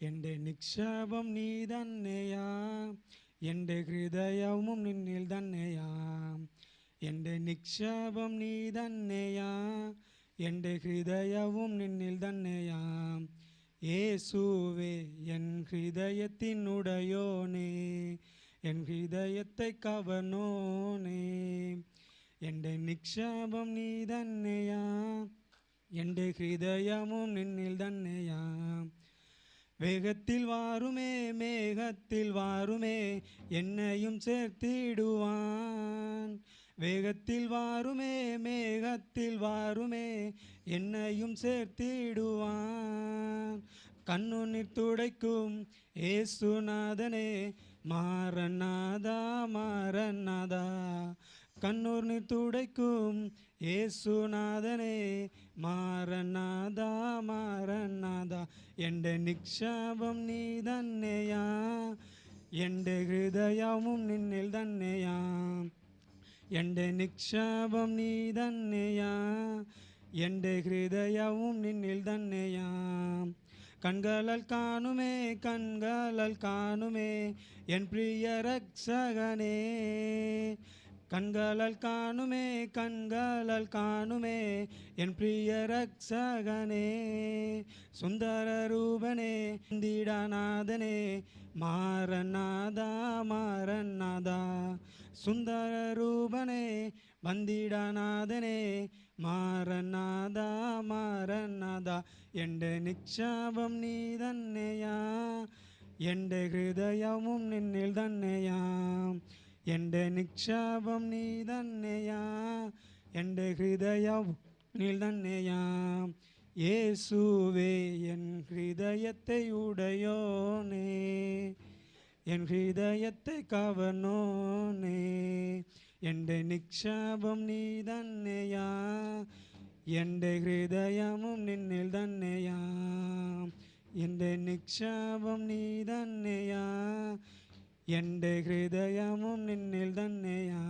എൻ്റെ നിക്ഷേപം നീ തന്നെയാ എൻ്റെ ഹൃദയവും നിന്നിൽ തന്നെയാ എൻ്റെ നിക്ഷേപം നീ തന്നെയാ എൻ്റെ ഹൃദയവും നിന്നിൽ തന്നെയാ യേശുവേ എൻ ഹൃദയത്തിനുടയോനേ എൻ ഹൃദയത്തെ കവർന്നോനേ എൻ്റെ നിക്ഷേപം നീ തന്നെയാ എൻ്റെ ഹൃദയവും നിന്നിൽ തന്നെയാ வேகத்தில் வாருமே மேகத்தில் வாருமே என்னையும் சேர்த்திடுவான். வேகத்தில் வாருமே மேகத்தில் வாருமே என்னையும் சேர்த்திடுவான். கண்ணுநீர் துடைக்கும் ஏசுநாதனே மாரநாதா மாறன் കണ്ണൂർ നീർ തുടയ്ക്കും യേസുനാഥനെ മാറനാഥ മാറനാഥ എൻ്റെ നിക്ഷേപം നീ തന്നെയാ എൻ്റെ ഹൃദയവും നിന്നിൽ തന്നെയാ എൻ്റെ നിക്ഷേപം നീ തന്നെയാ എൻ്റെ ഹൃദയവും നിന്നിൽ തന്നെയാ കൺകളാൽ കാണുമേ കൺകളാൽ കാണുമേ എൻ പ്രിയ രക്ഷകനേ കൺകളാൽ കാണുമേ കൺകളാൽ കാണുമേ എൻ പ്രിയ രക്ഷകനേ സുന്ദര രൂപനേ ഇന്ദിടാനാഥനെ മാറനാഥ മാറനാഥ സുന്ദര രൂപനേ വന്ദിടാനാഥനെ മാറനാഥ മാറനാഥ എൻ്റെ നിക്ഷേപം നീ തന്നെയാ എൻ്റെ ഹൃദയവും നിന്നിൽ തന്നെയാ എന്റെ നിക്ഷേപം നീ തന്നെയാ. എന്റെ ഹൃദയവും നീ തന്നെയാ. യേസുവേ എൻ ഹൃദയത്തെ ഉടയോനേ എൻ ഹൃദയത്തെ കവനോനേ എന്റെ നിക്ഷേപം നീ തന്നെയാ. എന്റെ ഹൃദയവും നിന്നിൽ തന്നെയാ. എന്റെ നിക്ഷേപം നീ തന്നെയാ. എന്റെ ഹൃദയമും നിന്നിൽ തന്നെയാ.